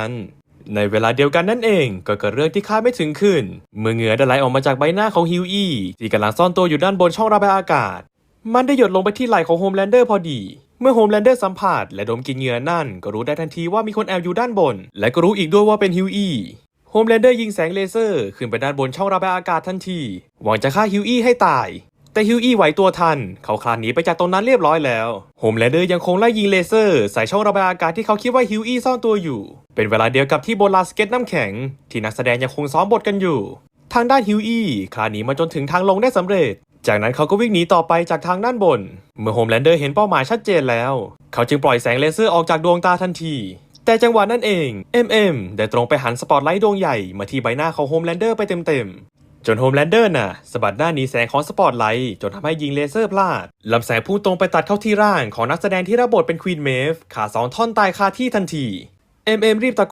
นั้นในเวลาเดียวกันนั่นเองก็เกิดเรื่องที่คาดไม่ถึงขึ้น เมื่อเหงื่อได้ไหลออกมาจากใบหน้าของฮิวอี้ที่กำลังซ่อนตัวอยู่ด้านบนช่องระบายอากาศ มันได้หยดลงไปที่ไหล่ของโฮมแลนเดอร์พอดี เมื่อโฮมแลนเดอร์สัมผัสและดมกลินเหงื่อนั่น ก็รู้ได้ทันทีว่ามีคนแอบอยู่ด้านบน และก็รู้อีกด้วยว่าเป็นฮิวอี้โฮมแลนเดอร์ยิงแสงเลเซอร์ขึ้นไปด้านบนช่องระบายอากาศทันที หวังจะฆ่าฮิวอี้ให้ตาย แต่ฮิวอี้ไหวตัวทัน เขาคลานหนีไปจากตรงนั้นเรียบร้อยแล้วโฮมแลนเดอร์ยังคงไล่ยิงเลเซอร์ ใส่ช่องระบายอากาศที่เขาคิดว่าฮิวอี้ซ่อนตัวอยู่ เป็นเวลาเดียวกับที่บลาสเก็ตน้ำแข็ง ที่นักแสดงยังคงซ้อมบทกันอยู่ ทางด้านฮิวอี้คลานหนีมาจนถึงทางลงได้สำเร็จ จากนั้นเขาก็วิ่งหนีต่อไปจากทางด้านบน เมื่อโฮมแลนเดอร์เห็นเป้าหมายชัดเจนแล้ว เขาจึงปล่อยแสงเลเซอร์ออกจากดวงตาทันทีแต่จังหวะนั้นเอง MM ได้ตรงไปหันสปอตไลท์ดวงใหญ่มาที่ใบหน้าของโฮมแลนเดอร์ไปเต็มๆ จนโฮมแลนเดอร์น่ะสะบัดหน้าหนีแสงของสปอตไลท์จนทำให้ยิงเลเซอร์พลาดลำแสงพุ่งตรงไปตัดเข้าที่ร่างของนักแสดงที่รับบทเป็นควีนเมฟขาสองท่อนตายคาที่ทันทีเอ็มเอ็มรีบตะ